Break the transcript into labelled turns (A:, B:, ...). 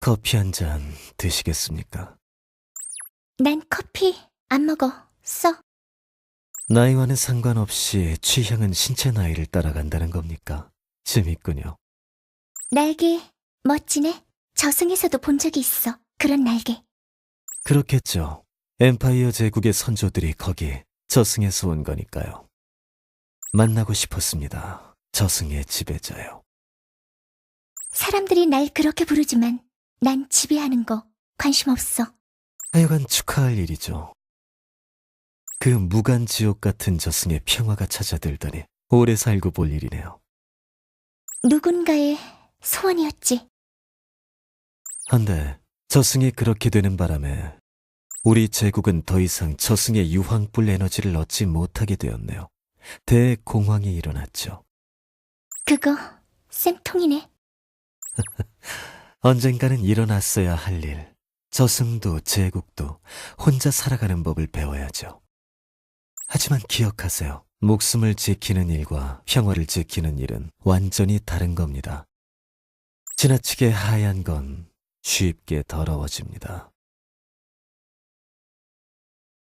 A: 커피 한 잔 드시겠습니까?
B: 난 커피 안 먹어. 써.
A: 나이와는 상관없이 취향은 신체 나이를 따라간다는 겁니까? 재밌군요.
B: 날개 멋지네. 저승에서도 본 적이 있어. 그런 날개.
A: 그렇겠죠. 엠파이어 제국의 선조들이 거기 저승에서 온 거니까요. 만나고 싶었습니다. 저승의 지배자요.
B: 사람들이 날 그렇게 부르지만 난 지배하는 거 관심 없어.
A: 하여간 축하할 일이죠. 그 무간 지옥 같은 저승의 평화가 찾아들더니 오래 살고 볼 일이네요.
B: 누군가의 소원이었지.
A: 한데 저승이 그렇게 되는 바람에 우리 제국은 더 이상 저승의 유황불 에너지를 얻지 못하게 되었네요. 대공황이 일어났죠.
B: 그거 쌤통이네.
A: 언젠가는 일어났어야 할 일. 저승도 제국도 혼자 살아가는 법을 배워야죠. 하지만 기억하세요. 목숨을 지키는 일과 평화를 지키는 일은 완전히 다른 겁니다. 지나치게 하얀 건 쉽게 더러워집니다.